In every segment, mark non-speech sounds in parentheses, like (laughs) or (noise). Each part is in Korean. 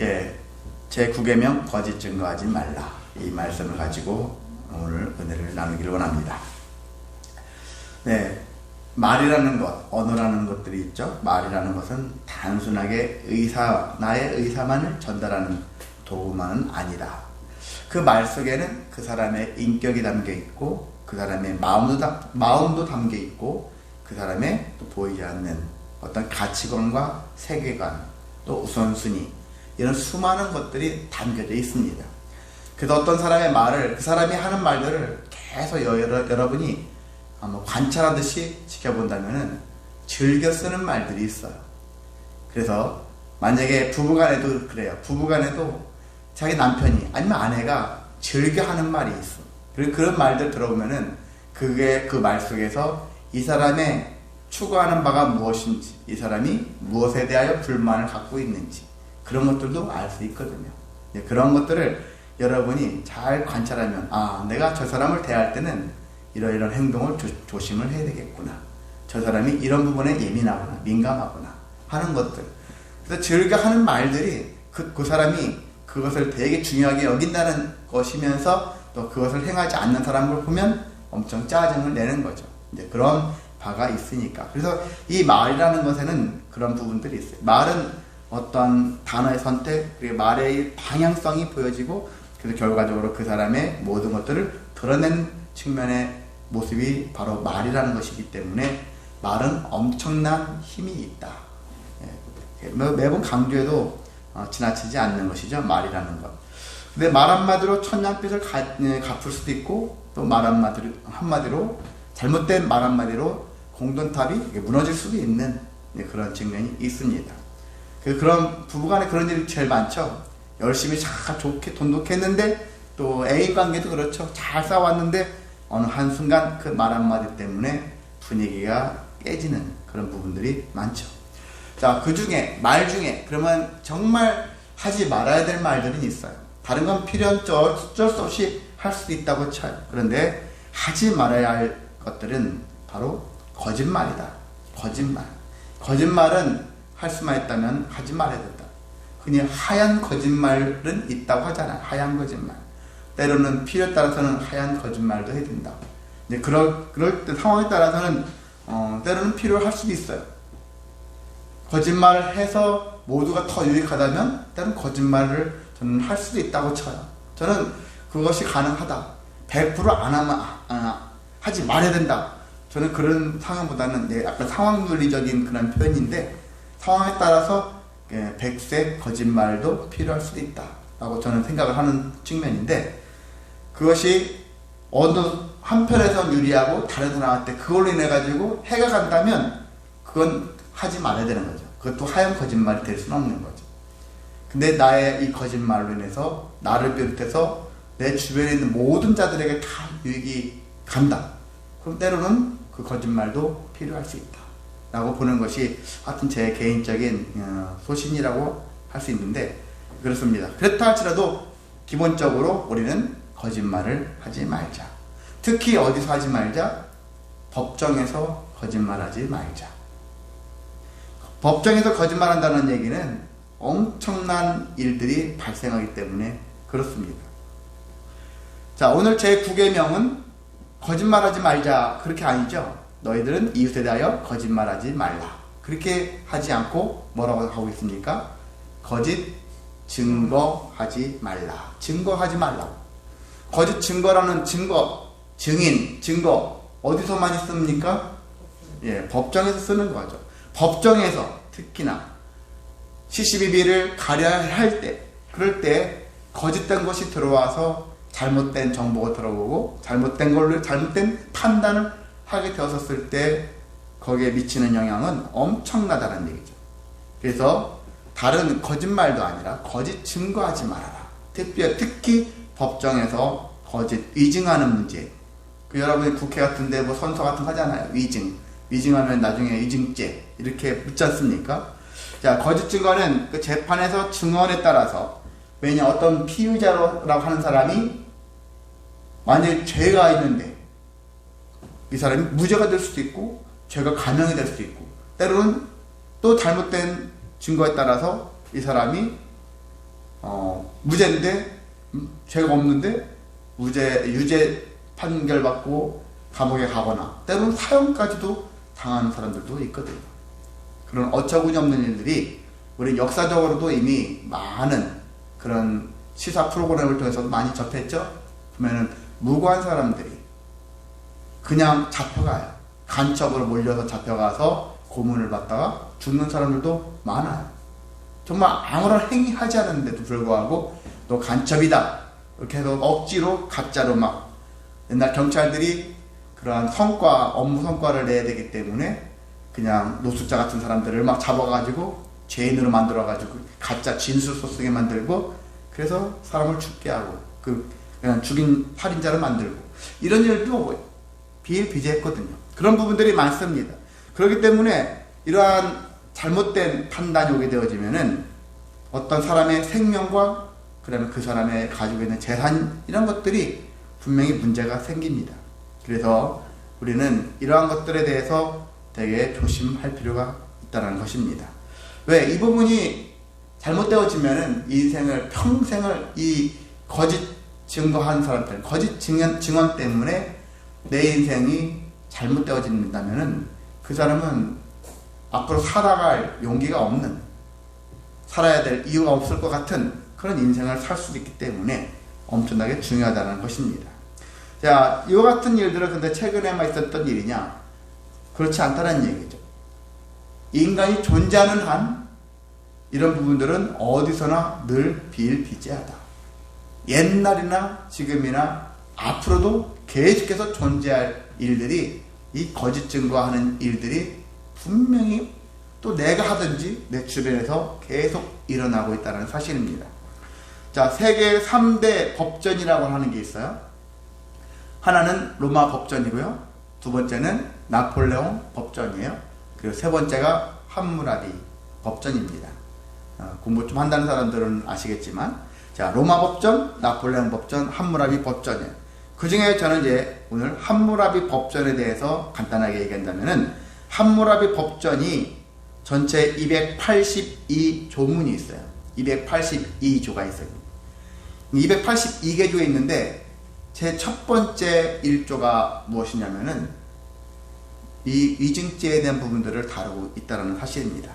예, 제 9계명 거짓 증거하지 말라. 이 말씀을 가지고 오늘 은혜를 나누기를 원합니다. 네. 말이라는 것, 언어라는 것들이 있죠. 말이라는 것은 단순하게 의사, 나의 의사만을 전달하는 도구만은 아니다. 그 말 속에는 그 사람의 인격이 담겨 있고, 그 사람의 마음도, 마음도 담겨 있고, 그 사람의 또 보이지 않는 어떤 가치관과 세계관, 또 우선순위, 이런 수많은 것들이 담겨져 있습니다. 그래서 어떤 사람의 말을, 그 사람이 하는 말들을 계속 여러, 여러분이 관찰하듯이 지켜본다면 즐겨 쓰는 말들이 있어요. 그래서 만약에 부부간에도 그래요. 부부간에도 자기 남편이 아니면 아내가 즐겨 하는 말이 있어. 그리고 그런 말들 들어보면은 그게 그 말 속에서 이 사람의 추구하는 바가 무엇인지, 이 사람이 무엇에 대하여 불만을 갖고 있는지 그런 것들도 알 수 있거든요. 네, 그런 것들을 여러분이 잘 관찰하면 아 내가 저 사람을 대할 때는 이러이런 행동을 조, 심을 해야 되겠구나. 저 사람이 이런 부분에 예민하거나 민감하거나 하는 것들. 그래서 즐겨 하는 말들이 그, 그 사람이 그것을 되게 중요하게 여긴다는 것이면서 또 그것을 행하지 않는 사람을 보면 엄청 짜증을 내는 거죠. 이제 그런 바가 있으니까. 그래서 이 말이라는 것에는 그런 부분들이 있어요. 말은 어떤 단어의 선택, 그리고 말의 방향성이 보여지고, 그래서 결과적으로 그 사람의 모든 것들을 드러낸 측면의 모습이 바로 말이라는 것이기 때문에 말은 엄청난 힘이 있다. 예, 매번 강조해도 어, 지나치지 않는 것이죠. 말이라는 것. 근데 말 한마디로 천냥빚을 예, 갚을 수도 있고 또 말 한마디로, 한마디로 잘못된 말 한마디로 공돈탑이 무너질 수도 있는 예, 그런 측면이 있습니다. 그 그런 부부간에 그런 일이 제일 많죠. 열심히 잘 좋게 돈독했는데 또 애인 관계도 그렇죠. 잘 싸웠는데 어느 한순간 그 말 한마디 때문에 분위기가 깨지는 그런 부분들이 많죠. 자, 그 중에, 말 중에, 그러면 정말 하지 말아야 될 말들은 있어요. 다른 건 필요 어쩔 수 없이 할 수도 있다고 쳐요. 그런데 하지 말아야 할 것들은 바로 거짓말이다. 거짓말. 거짓말은 할 수만 있다면 하지 말아야 된다. 그냥 하얀 거짓말은 있다고 하잖아요. 하얀 거짓말. 때로는 필요에 따라서는 하얀 거짓말도 해야 된다. 이제 그럴, 그럴 때 상황에 따라서는, 어, 때로는 필요할 수도 있어요. 거짓말을 해서 모두가 더 유익하다면, 때로는 거짓말을 저는 할 수도 있다고 쳐요. 저는 그것이 가능하다. 100%안 하면, 아, 하지 말아야 된다. 저는 그런 상황보다는 네, 약간 상황 논리적인 그런 표현인데, 상황에 따라서 예, 백색 거짓말도 필요할 수도 있다. 라고 저는 생각을 하는 측면인데, 그것이 어느 한편에서 유리하고 다른 사람한테 그걸로 인해 가지고 해가 간다면 그건 하지 말아야 되는 거죠. 그것도 하얀 거짓말이 될 수는 없는 거죠. 근데 나의 이 거짓말로 인해서 나를 비롯해서 내 주변에 있는 모든 자들에게 다 유익이 간다. 그럼 때로는 그 거짓말도 필요할 수 있다. 라고 보는 것이 하여튼 제 개인적인 어, 소신이라고 할 수 있는데 그렇습니다. 그렇다 할지라도 기본적으로 우리는 거짓말을 하지 말자. 특히 어디서 하지 말자? 법정에서 거짓말하지 말자. 법정에서 거짓말한다는 얘기는 엄청난 일들이 발생하기 때문에 그렇습니다. 자, 오늘 제 9계명은 거짓말하지 말자. 그렇게 아니죠. 너희들은 이웃에 대하여 거짓말하지 말라. 그렇게 하지 않고 뭐라고 하고 있습니까? 거짓 증거하지 말라. 증거하지 말라고. 거짓 증거라는 증거, 증인, 증거 어디서 많이 씁니까? 예, 법정에서 쓰는 거죠. 법정에서 특히나 CCBB를 가려야 할 때, 그럴 때 거짓된 것이 들어와서 잘못된 정보가 들어오고 잘못된 걸로 잘못된 판단을 하게 되었을 때 거기에 미치는 영향은 엄청나다는 얘기죠. 그래서 다른 거짓말도 아니라 거짓 증거하지 말아라. 특히 법정에서 거짓 위증하는 문제. 그 여러분이 국회 같은데 뭐 선서 같은 거 하잖아요. 위증. 위증하면 나중에 위증죄 이렇게 묻지 않습니까? 자 거짓 증거는 그 재판에서 증언에 따라서 왜냐 어떤 피의자라고 하는 사람이 만약에 죄가 있는데 이 사람이 무죄가 될 수도 있고 죄가 감형이 될 수도 있고 때로는 또 잘못된 증거에 따라서 이 사람이 어, 무죄인데 음, 죄가 없는데 무죄 유죄 판결 받고 감옥에 가거나 때로는 사형까지도 당하는 사람들도 있거든요. 그런 어처구니 없는 일들이 우리 역사적으로도 이미 많은 그런 시사 프로그램을 통해서 많이 접했죠. 보면은 무고한 사람들이 그냥 잡혀가요. 간첩으로 몰려서 잡혀가서 고문을 받다가 죽는 사람들도 많아요. 정말 아무런 행위하지 않았는데도 불구하고 너 간첩이다. 이렇게 해서 억지로 가짜로 막 옛날 경찰들이 그러한 성과, 업무 성과를 내야 되기 때문에 그냥 노숙자 같은 사람들을 막 잡아가지고 죄인으로 만들어가지고 가짜 진술 소쓰게 만들고 그래서 사람을 죽게 하고 그 그냥 죽인 살인자를 만들고 이런 일도 비일비재했거든요. 그런 부분들이 많습니다. 그렇기 때문에 이러한 잘못된 판단이 오게 되어지면은 어떤 사람의 생명과 그다음에 그 사람의 가지고 있는 재산 이런 것들이 분명히 문제가 생깁니다. 그래서 우리는 이러한 것들에 대해서 되게 조심할 필요가 있다는 것입니다. 왜? 이 부분이 잘못되어지면은 인생을 평생을 이 거짓 증거한 사람들, 거짓 증언, 증언 때문에 내 인생이 잘못되어진다면은 그 사람은 앞으로 살아갈 용기가 없는, 살아야 될 이유가 없을 것 같은 그런 인생을 살 수도 있기 때문에 엄청나게 중요하다는 것입니다. 자, 이와 같은 일들은 근데 최근에만 있었던 일이냐? 그렇지 않다는 얘기죠. 인간이 존재하는 한 이런 부분들은 어디서나 늘 비일비재하다. 옛날이나 지금이나 앞으로도 계속해서 존재할 일들이 이 거짓 증거하는 일들이 분명히 또 내가 하든지 내 주변에서 계속 일어나고 있다는 사실입니다. 자, 세계 3대 법전이라고 하는 게 있어요. 하나는 로마 법전이고요. 두 번째는 나폴레옹 법전이에요. 그리고 세 번째가 함무라비 법전입니다. 어, 공부 좀 한다는 사람들은 아시겠지만, 자, 로마 법전, 나폴레옹 법전, 함무라비 법전이에요. 그 중에 저는 이제 오늘 함무라비 법전에 대해서 간단하게 얘기한다면은, 함무라비 법전이 전체 282조문이 있어요. 282조가 있어요. 282개 조에 있는데 제 첫 번째 1조가 무엇이냐면은 이 위증죄에 대한 부분들을 다루고 있다는 사실입니다.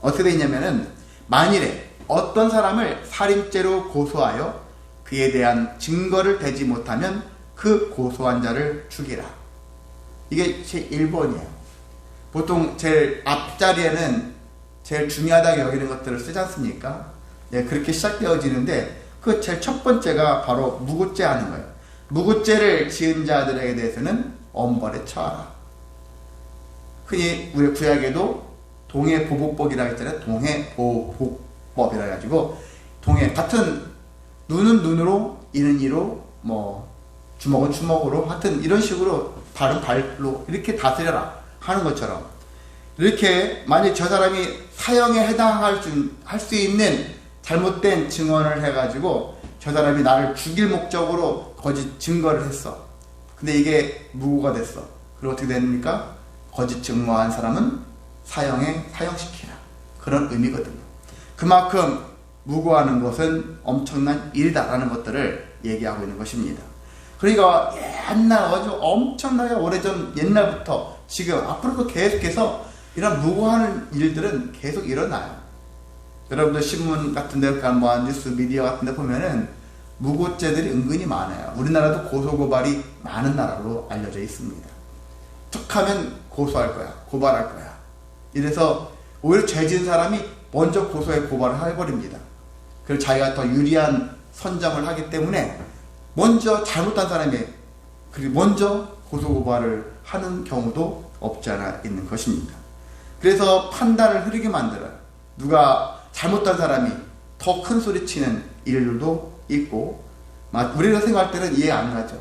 어떻게 되냐면은 만일에 어떤 사람을 살인죄로 고소하여 그에 대한 증거를 대지 못하면 그 고소한 자를 죽이라. 이게 제 1번이에요. 보통 제일 앞자리에는 제일 중요하다고 여기는 것들을 쓰지 않습니까? 네, 그렇게 시작되어지는데 그 제일 첫 번째가 바로 무고죄 하는 거예요. 무고죄를 지은 자들에게 대해서는 엄벌에 처하라. 흔히 우리 구약에도 동해보복법이라고 했잖아요. 동해보복법이라 해가지고 동해 같은 눈은 눈으로 이는 이로 뭐 주먹은 주먹으로 하여튼 이런 식으로 발은 발로 이렇게 다스려라 하는 것처럼 이렇게 만약 저 사람이 사형에 해당할 수, 할 수 있는 잘못된 증언을 해가지고 저 사람이 나를 죽일 목적으로 거짓 증거를 했어. 근데 이게 무고가 됐어. 그리고 어떻게 됩니까? 거짓 증거한 사람은 사형에 사형시키라. 그런 의미거든요. 그만큼 무고하는 것은 엄청난 일이다라는 것들을 얘기하고 있는 것입니다. 그러니까 옛날 아주 엄청나게 오래전 옛날부터 지금 앞으로도 계속해서 이런 무고하는 일들은 계속 일어나요. 여러분들 신문 같은 데, 뭐 뉴스 미디어 같은 데 보면은 무고죄들이 은근히 많아요. 우리나라도 고소고발이 많은 나라로 알려져 있습니다. 툭하면 고소할 거야. 고발할 거야. 이래서 오히려 죄진 사람이 먼저 고소해 고발을 해버립니다. 그래서 자기가 더 유리한 선점을 하기 때문에 먼저 잘못한 사람이 그리고 먼저 고소고발을 하는 경우도 없지 않아 있는 것입니다. 그래서 판단을 흐리게 만들어요. 누가 잘못한 사람이 더 큰 소리 치는 일들도 있고, 우리가 생각할 때는 이해 안 가죠.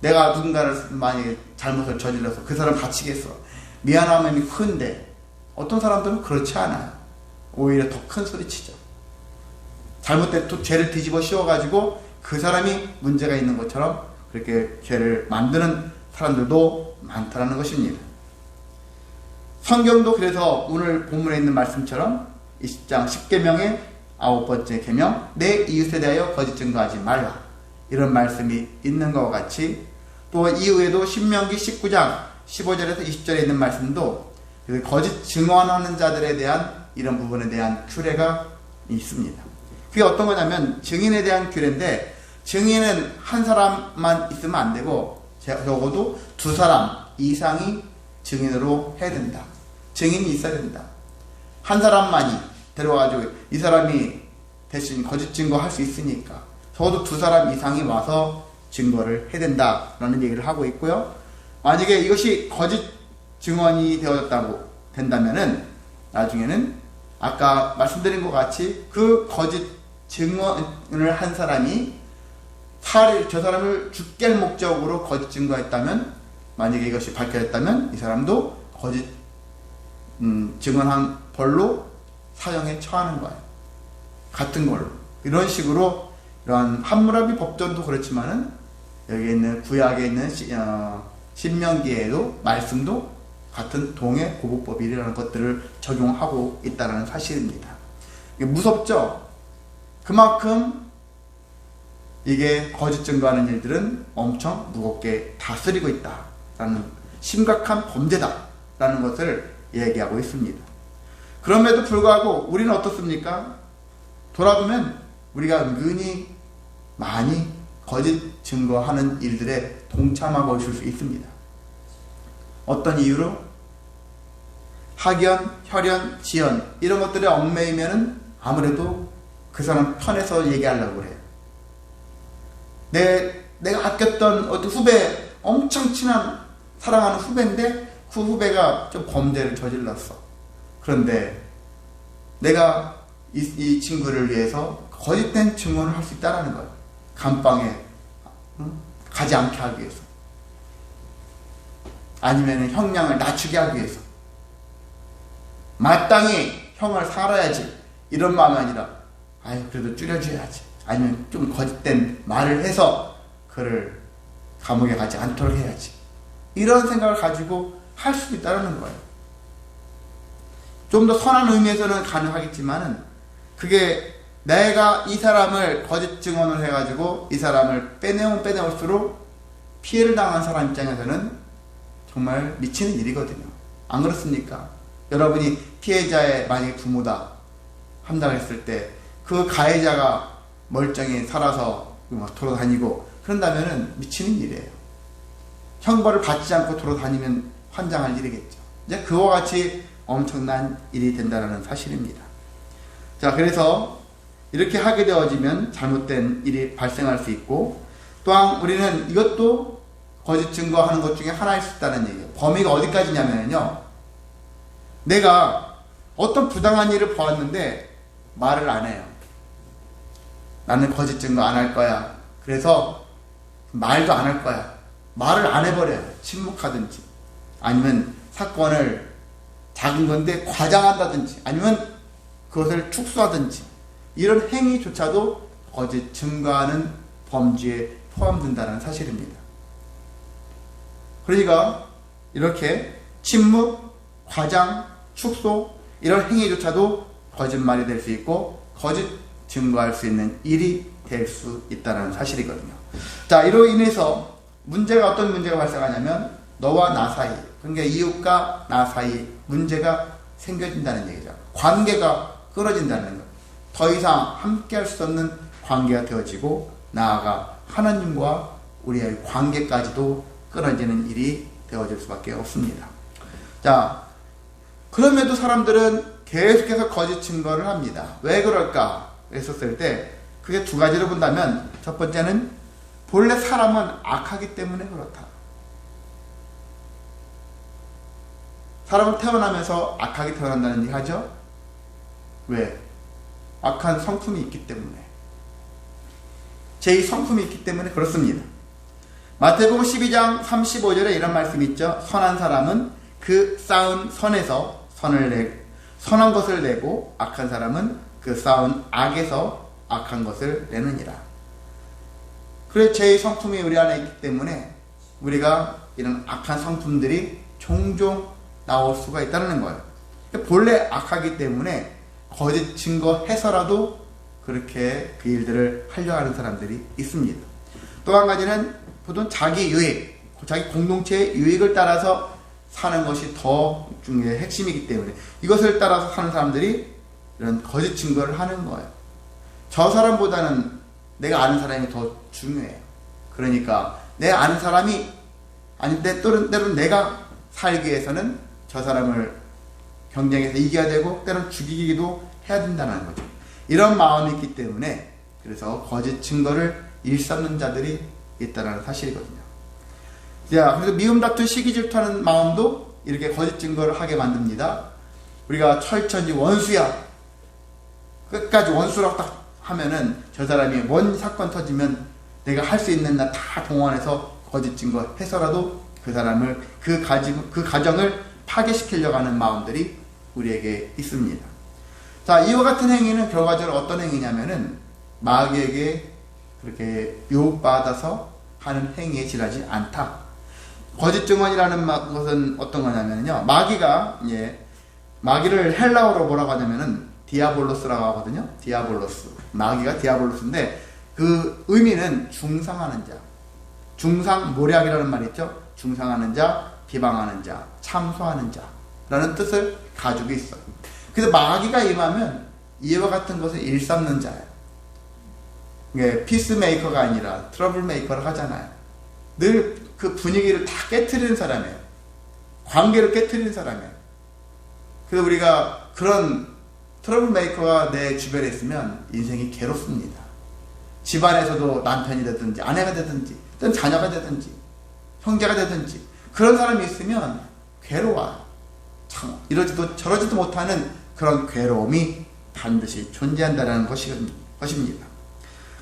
내가 누군가를 만약에 잘못을 저질러서 그 사람 다치겠어. 미안함이 큰데, 어떤 사람들은 그렇지 않아요. 오히려 더 큰 소리 치죠. 잘못된 또 죄를 뒤집어 씌워가지고 그 사람이 문제가 있는 것처럼 그렇게 죄를 만드는 사람들도 많다는 것입니다. 성경도 그래서 오늘 본문에 있는 말씀처럼 20장 10계명에 아홉 번째 계명 내 이웃에 대하여 거짓 증거하지 말라 이런 말씀이 있는 것과 같이 또 이후에도 신명기 19장 15절에서 20절에 있는 말씀도 거짓 증언하는 자들에 대한 이런 부분에 대한 규례가 있습니다. 그게 어떤 거냐면 증인에 대한 규례인데 증인은 한 사람만 있으면 안 되고 적어도 두 사람 이상이 증인으로 해야 된다. 증인이 있어야 된다. 한 사람만이 데려와가지고 이 사람이 대신 거짓 증거 할 수 있으니까 적어도 두 사람 이상이 와서 증거를 해야 된다라는 얘기를 하고 있고요. 만약에 이것이 거짓 증언이 되어졌다고 된다면은 나중에는 아까 말씀드린 것 같이 그 거짓 증언을 한 사람이 살을 저 사람을 할 목적으로 거짓 증거했다면 만약에 이것이 밝혀졌다면 이 사람도 거짓 음, 증언한 벌로 사형에 처하는 거예요. 같은 걸로 이런 식으로 이런 함무라비 법전도 그렇지만은 여기 있는 구약에 있는 시, 어, 신명기에도 말씀도 같은 동해 고복법이라는 것들을 적용하고 있다는 사실입니다. 무섭죠? 그만큼 이게 거짓 증거하는 일들은 엄청 무겁게 다스리고 있다라는 심각한 범죄다라는 것을 얘기하고 있습니다. 그럼에도 불구하고 우리는 어떻습니까? 돌아보면 우리가 은근히 많이 거짓 증거하는 일들에 동참하고 있을 수 있습니다. 어떤 이유로? 학연, 혈연, 지연 이런 것들에 얽매이면은 아무래도 그 사람 편에서 얘기하려고 그래요. 내 내가 아꼈던 어떤 후배 엄청 친한 사랑하는 후배인데 그 후배가 좀 범죄를 저질렀어. 그런데 내가 이, 이 친구를 위해서 거짓된 증언을 할 수 있다라는 거예요. 감방에 응? 가지 않게 하기 위해서. 아니면 형량을 낮추게 하기 위해서. 마땅히 형을 살아야지. 이런 마음이 아니라, 아유, 그래도 줄여줘야지. 아니면 좀 거짓된 말을 해서 그를 감옥에 가지 않도록 해야지. 이런 생각을 가지고 할수 있다는 거예요. 좀 더 선한 의미에서는 가능하겠지만은 그게 내가 이 사람을 거짓 증언을 해가지고 이 사람을 빼내면 빼내올수록 피해를 당한 사람 입장에서는 정말 미치는 일이거든요. 안 그렇습니까? 여러분이 피해자의 만약에 부모다 한다고 했을 때 그 가해자가 멀쩡히 살아서 막 돌아다니고 그런다면은 미치는 일이에요. 형벌을 받지 않고 돌아다니면 환장할 일이겠죠. 이제 그와 같이 엄청난 일이 된다는 사실입니다. 자, 그래서 이렇게 하게 되어지면 잘못된 일이 발생할 수 있고 또한 우리는 이것도 거짓 증거하는 것 중에 하나일 수 있다는 얘기예요. 범위가 어디까지냐면요. 내가 어떤 부당한 일을 보았는데 말을 안 해요. 나는 거짓 증거 안 할 거야. 그래서 말도 안 할 거야. 말을 안 해버려요. 침묵하든지. 아니면 사건을 작은 건데 과장한다든지. 아니면 그것을 축소하든지. 이런 행위조차도 거짓 증거하는 범죄에 포함된다는 사실입니다. 그러니까 이렇게 침묵, 과장, 축소 이런 행위조차도 거짓말이 될 수 있고 거짓 증거할 수 있는 일이 될 수 있다는 사실이거든요. 자, 이로 인해서 문제가 어떤 문제가 발생하냐면 너와 나 사이, 그러니까 이웃과 나 사이 문제가 생겨진다는 얘기죠. 관계가 끊어진다는 것. 더 이상 함께 할 수 없는 관계가 되어지고 나아가 하나님과 우리의 관계까지도 끊어지는 일이 되어질 수밖에 없습니다. 자, 그럼에도 사람들은 계속해서 거짓 증거를 합니다. 왜 그럴까? 했었을 때 그게 두 가지로 본다면 첫 번째는 본래 사람은 악하기 때문에 그렇다. 사람은 태어나면서 악하게 태어난다는 얘기 하죠? 왜? 악한 성품이 있기 때문에. 제2 성품이 있기 때문에 그렇습니다. 마태복음 12장 35절에 이런 말씀이 있죠. 선한 사람은 그 쌓은 선에서 선을 내 선한 것을 내고 악한 사람은 그 쌓은 악에서 악한 것을 내느니라. 그래 제 성품이 우리 안에 있기 때문에 우리가 이런 악한 성품들이 종종 나올 수가 있다는 거예요. 본래 악하기 때문에 거짓 증거해서라도 그렇게 그 일들을 하려 하는 사람들이 있습니다. 또 한 가지는 보통 자기 유익, 자기 공동체의 유익을 따라서 사는 것이 더 중요해 핵심이기 때문에 이것을 따라서 사는 사람들이 이런 거짓 증거를 하는 거예요. 저 사람보다는 내가 아는 사람이 더 중요해요. 그러니까 내 아는 사람이 아닌데 때론, 때론 내가 살기 위해서는 저 사람을 경쟁에서 이겨야 되고 때론 죽이기도 해야 된다는 거죠. 이런 마음이 있기 때문에 그래서 거짓 증거를 일삼는 자들이 있다는 사실이거든요. 자, 그래서 미움 다툰 시기 질투하는 마음도 이렇게 거짓 증거를 하게 만듭니다. 우리가 철천지 원수야. 끝까지 원수라고 딱 하면은 저 사람이 뭔 사건 터지면 내가 할 수 있는 나 다 동원해서 거짓 증거 해서라도 그 사람을 그 가지 그 가정을 파괴시키려고 하는 마음들이 우리에게 있습니다. 자, 이와 같은 행위는 결과적으로 어떤 행위냐면은 마귀에게 그렇게 유혹받아서 하는 행위에 지나지 않다. 거짓 증언이라는 것은 어떤 거냐면요. 마귀가 예, 마귀를 헬라어로 뭐라고 하냐면은 디아볼로스라고 하거든요. 디아볼로스. 마귀가 디아볼로스인데 그 의미는 중상하는 자. 중상 모략이라는 말이 있죠. 중상하는 자, 비방하는 자, 참소하는 자라는 뜻을 가지고 있어요. 그래서 마귀가 임하면 이와 같은 것을 일삼는 자예요. 예, 피스메이커가 아니라 트러블 메이커를 하잖아요. 늘 그 분위기를 다 깨트리는 사람이에요. 관계를 깨트리는 사람이에요. 그래서 우리가 그런 트러블 메이커가 내 주변에 있으면 인생이 괴롭습니다. 집안에서도 남편이 되든지 아내가 되든지 또는 자녀가 되든지 형제가 되든지 그런 사람이 있으면 괴로워요. 참 이러지도 저러지도 못하는 그런 괴로움이 반드시 존재한다는 것입니다.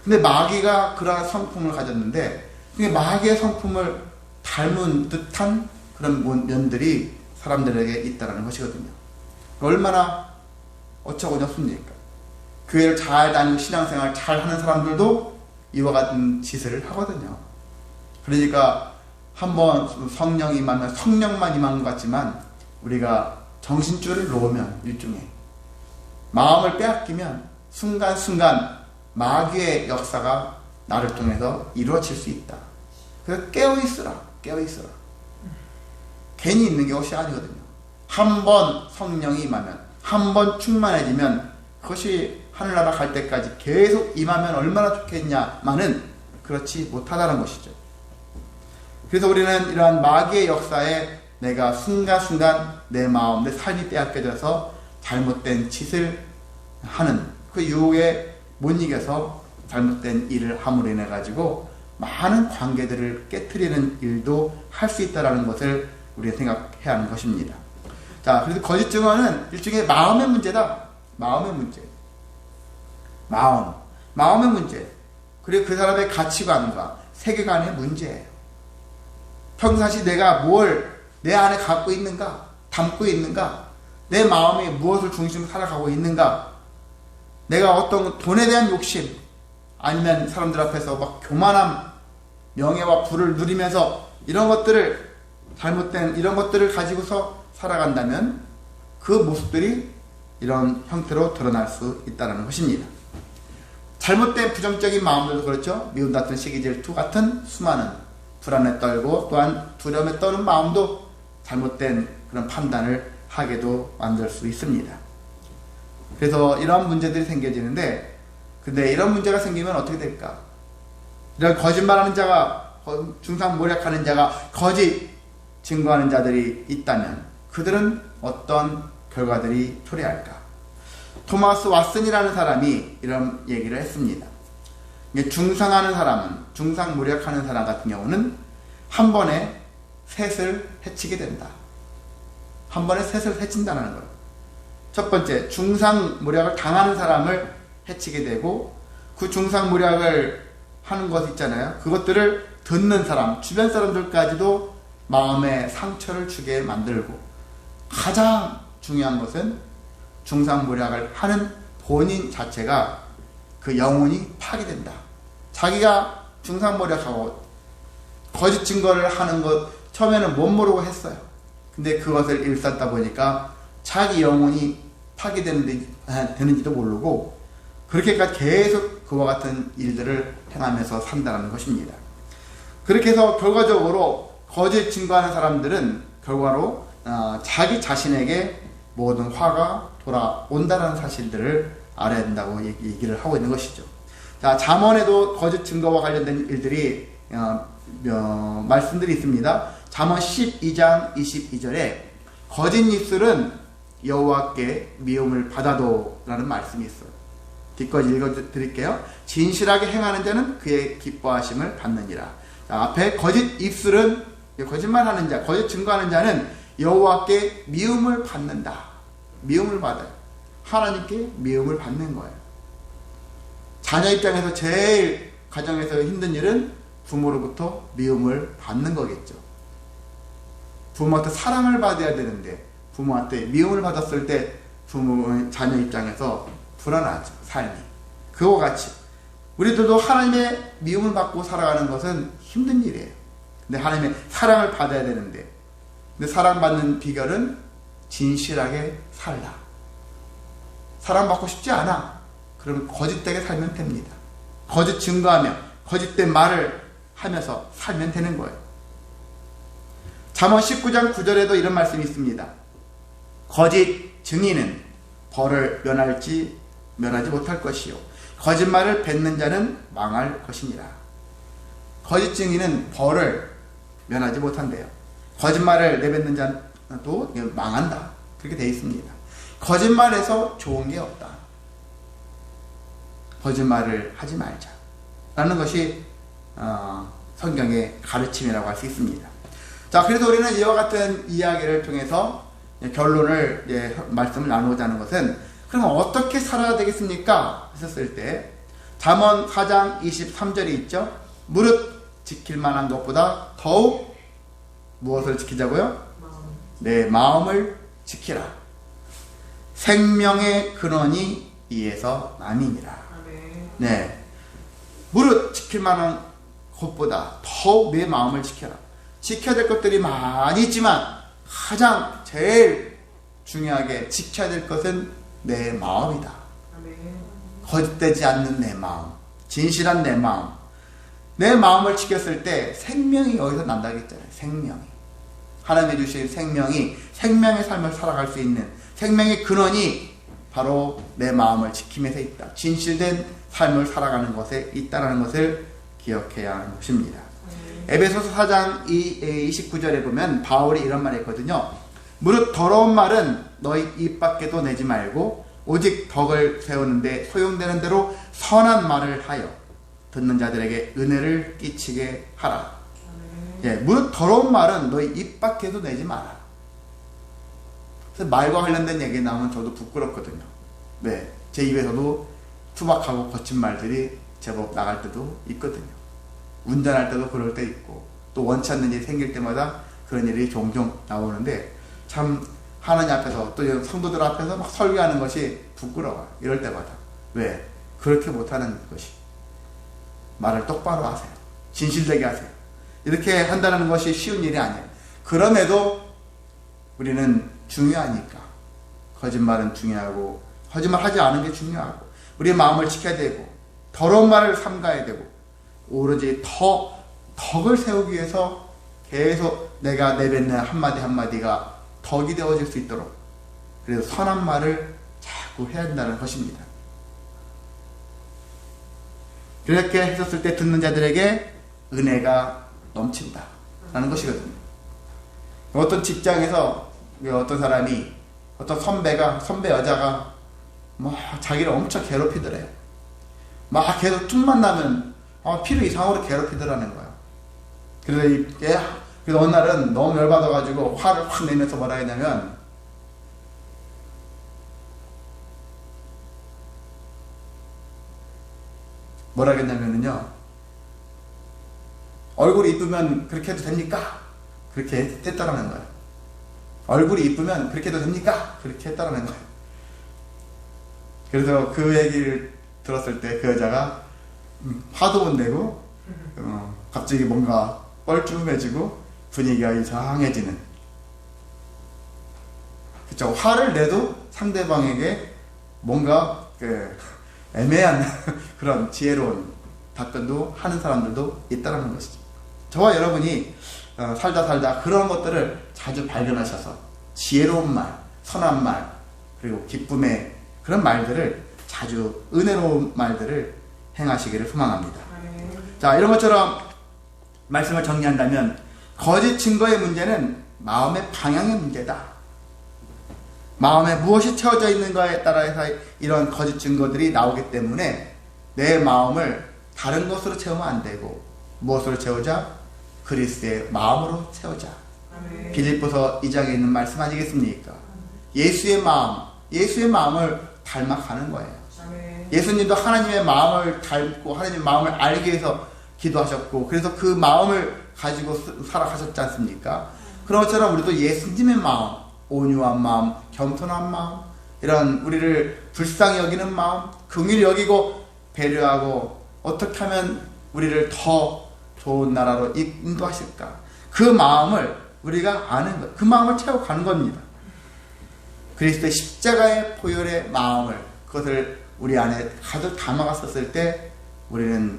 근데 마귀가 그러한 성품을 가졌는데 마귀의 성품을 닮은 듯한 그런 면들이 사람들에게 있다는 것이거든요. 얼마나 어처구니없습니까? 교회를 잘 다니고 신앙생활 잘 하는 사람들도 이와 같은 짓을 하거든요. 그러니까 한번 성령이 임하면 성령만 임한 것 같지만 우리가 정신줄을 놓으면 일종의 마음을 빼앗기면 순간순간 마귀의 역사가 나를 통해서 이루어질 수 있다. 그래서 깨어있으라. 깨어있으라. 괜히 있는 것이 아니거든요. 한 번 성령이 임하면, 한 번 충만해지면 그것이 하늘나라 갈 때까지 계속 임하면 얼마나 좋겠냐마는 그렇지 못하다는 것이죠. 그래서 우리는 이러한 마귀의 역사에 내가 순간순간 내 마음, 내 삶이 빼앗겨져서 잘못된 짓을 하는 그 유혹에 못 이겨서 잘못된 일을 함으로 인해 가지고 많은 관계들을 깨뜨리는 일도 할 수 있다라는 것을 우리가 생각해야 하는 것입니다. 자, 그래서 거짓 증언은 일종의 마음의 문제다. 마음의 문제. 마음. 마음의 문제. 그리고 그 사람의 가치관과 세계관의 문제예요. 평상시 내가 뭘 내 안에 갖고 있는가? 담고 있는가? 내 마음이 무엇을 중심으로 살아가고 있는가? 내가 어떤 돈에 대한 욕심, 아니면 사람들 앞에서 막 교만함, 명예와 부를 누리면서 이런 것들을 잘못된 이런 것들을 가지고서 살아간다면 그 모습들이 이런 형태로 드러날 수 있다는 것입니다. 잘못된 부정적인 마음들도 그렇죠. 미움 같은 시기 질투 같은 수많은 불안에 떨고 또한 두려움에 떠는 마음도 잘못된 그런 판단을 하게도 만들 수 있습니다. 그래서 이런 문제들이 생겨지는데 근데 이런 문제가 생기면 어떻게 될까? 이런 거짓말하는 자가 중상 모략하는 자가 거짓 증거하는 자들이 있다면 그들은 어떤 결과들이 초래할까? 토마스 왓슨이라는 사람이 이런 얘기를 했습니다. 중상하는 사람은 중상모략하는 사람 같은 경우는 한 번에 셋을 해치게 된다. 한 번에 셋을 해친다는 거예요. 첫 번째, 중상모략을 당하는 사람을 해치게 되고 그 중상모략을 하는 것 있잖아요. 그것들을 듣는 사람, 주변 사람들까지도 마음에 상처를 주게 만들고 가장 중요한 것은 중상모략을 하는 본인 자체가 그 영혼이 파괴된다. 자기가 중상모략하고 거짓 증거를 하는 것 처음에는 못 모르고 했어요. 근데 그것을 일삼다 보니까 자기 영혼이 파괴되는지도 모르고 그렇게까지 계속 그와 같은 일들을 행하면서 산다는 것입니다. 그렇게 해서 결과적으로 거짓 증거하는 사람들은 결과로 어, 자기 자신에게 모든 화가 돌아온다는 사실들을 알아야 된다고 얘기를 하고 있는 것이죠. 자, 잠언에도 거짓 증거와 관련된 일들이 어, 어, 말씀들이 있습니다. 잠언 12장 22절에 거짓 입술은 여호와께 미움을 받아도라는 말씀이 있어요. 뒤까지 읽어드릴게요. 진실하게 행하는 자는 그의 기뻐하심을 받느니라. 자, 앞에 거짓 입술은 거짓말하는 자, 거짓 증거하는 자는 여호와께 미움을 받는다. 미움을 받아요. 하나님께 미움을 받는 거예요. 자녀 입장에서 제일 가정에서 힘든 일은 부모로부터 미움을 받는 거겠죠. 부모한테 사랑을 받아야 되는데 부모한테 미움을 받았을 때 부모 자녀 입장에서 불안하죠 삶이 그와 같이 우리들도 하나님의 미움을 받고 살아가는 것은 힘든 일이에요. 근데 하나님의 사랑을 받아야 되는데 근데 사랑받는 비결은 진실하게 살라. 사랑받고 싶지 않아. 그러면 거짓되게 살면 됩니다. 거짓 증거하며 거짓된 말을 하면서 살면 되는 거예요. 잠언 19장 9절에도 이런 말씀이 있습니다. 거짓 증인은 벌을 면할지 면하지 못할 것이요 거짓말을 뱉는 자는 망할 것이니라. 거짓 증인은 벌을 면하지 못한대요. 거짓말을 내뱉는 자도 망한다. 그렇게 되어 있습니다. 거짓말에서 좋은 게 없다. 거짓말을 하지 말자. 라는 것이 어, 성경의 가르침이라고 할 수 있습니다. 자, 그래서 우리는 이와 같은 이야기를 통해서 결론을 예, 말씀을 나누고자 하는 것은 그럼 어떻게 살아야 되겠습니까? 했었을 때 잠언 4장 23절이 있죠. 무릇 지킬 만한 것보다 더욱 무엇을 지키자고요? 내 마음을 지키라. 생명의 근원이 이에서 남이니라. 네. 무릇 지킬 만한 것보다 더욱 내 마음을 지켜라. 지켜야 될 것들이 많이 있지만 가장 제일 중요하게 지켜야 될 것은 내 마음이다. 거짓되지 않는 내 마음, 진실한 내 마음. 내 마음을 지켰을 때 생명이 여기서 난다고 했잖아요. 생명이. 하나님이 주신 생명이 생명의 삶을 살아갈 수 있는 생명의 근원이 바로 내 마음을 지킴에서 있다. 진실된 삶을 살아가는 것에 있다는 것을 기억해야 하는 것입니다. 에베소서 4장 29절에 보면 바울이 이런 말을 했거든요. 무릇 더러운 말은 너희 입 밖에도 내지 말고 오직 덕을 세우는데 소용되는 대로 선한 말을 하여 듣는 자들에게 은혜를 끼치게 하라. 예, 무릇 더러운 말은 너희 입 밖에도 내지 마라. 그래서 말과 관련된 얘기 나오면 저도 부끄럽거든요. 네, 제 입에서도 투박하고 거친 말들이 제법 나갈 때도 있거든요. 운전할 때도 그럴 때 있고 또 원치 않는 일이 생길 때마다 그런 일이 종종 나오는데 참 하나님 앞에서 또 성도들 앞에서 막 설교하는 것이 부끄러워 이럴 때마다 왜 그렇게 못하는 것이 말을 똑바로 하세요 진실되게 하세요 이렇게 한다는 것이 쉬운 일이 아니에요 그럼에도 우리는 중요하니까 거짓말은 중요하고 거짓말 하지 않은 게 중요하고 우리의 마음을 지켜야 되고 더러운 말을 삼가야 되고 오로지 더 덕을 세우기 위해서 계속 내가 내뱉는 한마디 한마디가 덕이 되어질 수 있도록 그래서 선한 말을 자꾸 해야 한다는 것입니다. 그렇게 했었을 때 듣는 자들에게 은혜가 넘친다 라는 것이거든요. 어떤 직장에서 어떤 사람이 어떤 선배가 선배 여자가 막 자기를 엄청 괴롭히더래요. 막 계속 틈만 나면 아, 필요 이상으로 괴롭히더라는 거야. 그래서 이게 그래서 어느 날은 너무 열받아가지고 화를 확 내면서 뭐라 했냐면 뭐라 했냐면은요 얼굴이 이쁘면 그렇게 해도 됩니까? 그렇게 했다라는 거예요. 얼굴이 이쁘면 그렇게 해도 됩니까? 그렇게 했다라는 거예요. 그래서 그 얘기를 들었을 때 그 여자가 화도 못 내고 어, 갑자기 뭔가 뻘쭘해지고 분위기가 이상해지는 그쵸 화를 내도 상대방에게 뭔가 그 애매한 (laughs) 그런 지혜로운 답변도 하는 사람들도 있다는 것이죠. 저와 여러분이 어, 살다 살다 그런 것들을 자주 발견하셔서 지혜로운 말, 선한 말, 그리고 기쁨의 그런 말들을 자주 은혜로운 말들을 행하시기를 소망합니다. 자, 이런 것처럼 말씀을 정리한다면 거짓 증거의 문제는 마음의 방향의 문제다. 마음에 무엇이 채워져 있는가에 따라서 이런 거짓 증거들이 나오기 때문에 내 마음을 다른 것으로 채우면 안 되고 무엇으로 채우자? 그리스도의 마음으로 채우자. 빌립보서 2장에 있는 말씀 아니겠습니까? 예수의 마음, 예수의 마음을 닮아가는 거예요. 예수님도 하나님의 마음을 닮고 하나님의 마음을 알기 위해서 기도하셨고 그래서 그 마음을 가지고 스- 살아가셨지 않습니까? 그런 것처럼 우리도 예수님의 마음, 온유한 마음, 겸손한 마음, 이런 우리를 불쌍히 여기는 마음, 긍휼히 여기고 배려하고 어떻게 하면 우리를 더 좋은 나라로 인도하실까? 그 마음을 우리가 아는 것, 그 마음을 채워가는 겁니다. 그리스도의 십자가의 보혈의 마음을 그것을 우리 안에 가득 담아갔었을 때 우리는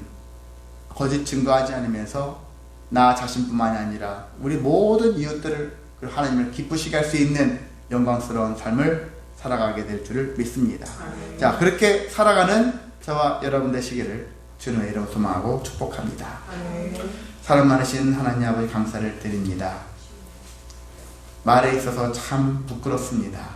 거짓 증거하지 않으면서 나 자신뿐만이 아니라 우리 모든 이웃들을 그 하나님을 기쁘시게 할 수 있는 영광스러운 삶을 살아가게 될 줄을 믿습니다. 자 그렇게 살아가는 저와 여러분 되시기를 주님의 이름 소망하고 축복합니다. 사랑 많으신 하나님 아버지 감사를 드립니다. 말에 있어서 참 부끄럽습니다.